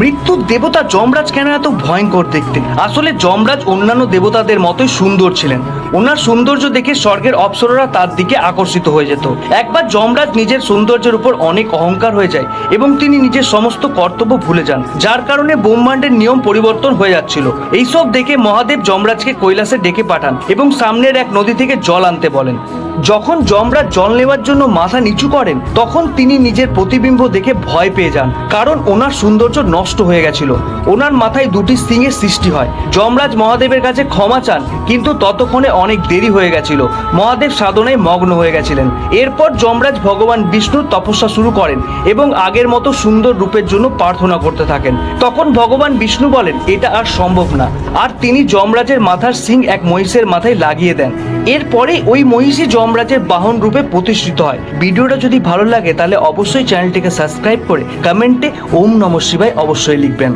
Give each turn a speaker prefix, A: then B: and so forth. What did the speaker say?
A: মৃত্যুর দেবতা যমরাজ কেন এত ভয়ঙ্কর দেখতে? আসলে যমরাজ অন্যান্য দেবতাদের মতোই সুন্দর ছিলেন। ওনার সৌন্দর্য দেখে স্বর্গের অপ্সররা তার দিকে আকর্ষিত হয়ে যেত। একবার যমরাজ নিজের সৌন্দর্যের উপর অনেক অহংকার হয়ে যায় এবং তিনি নিজের সমস্ত কর্তব্য ভুলে যান, যার কারণে ব্রহ্মাণ্ডের নিয়ম পরিবর্তন হয়ে যাচ্ছিল। এইসব দেখে মহাদেব যমরাজকে কৈলাসে ডেকে পাঠান এবং সামনের এক নদী থেকে জল আনতে বলেন। যখন যমরাজ জল নেওয়ার জন্য মাথা নিচু করেন, তখন তিনি নিজের প্রতিবিম্ব দেখে ভয় পেয়ে যান, কারণ ওনার সৌন্দর্য নষ্ট হয়ে গেছিল। ওনার মাথায় দুটি সিংহের সৃষ্টি হয়। যমরাজ মহাদেবের কাছে ক্ষমা চান, কিন্তু ততক্ষণে অনেক দেরি হয়ে গেছিল। মহাদেব সাধনায় মগ্ন হয়ে গেছিলেন। এরপর যমরাজ ভগবান বিষ্ণুর তপস্যা শুরু করেন এবং আগের মতো সুন্দর রূপের জন্য প্রার্থনা করতে থাকেন। তখন ভগবান বিষ্ণু বলেন, এটা আর সম্ভব না। আর তিনি যমরাজের মাথার সিং এক মহিষের মাথায় লাগিয়ে দেন। এরপরে ওই মহিষী যমরাজের বাহন রূপে প্রতিষ্ঠিত হয়। ভিডিওটা যদি ভালো লাগে, তাহলে অবশ্যই চ্যানেলটিকে সাবস্ক্রাইব করে কমেন্টে ওম নম শিবায় অবশ্যই লিখবেন।